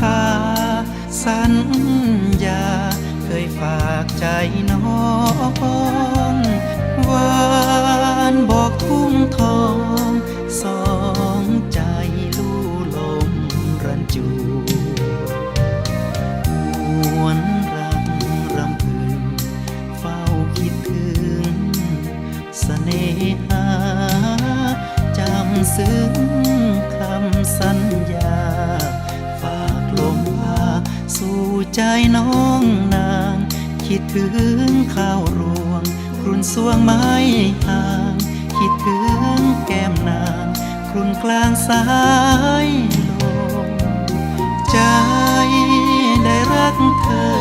พา สัญญา เคยฝากใจน้องวานบอกทุ่งทองสองใจลู่ลมรันจูหวนรังรำพึง เฝ้าคิดถึงเสน่หา ใจน้องนาง คิดถึงข้าวรวงครุ่นสวงไม้ห่าง คิดถึงแก้มนางครุ่นกลางสายลมใจได้รักเธอ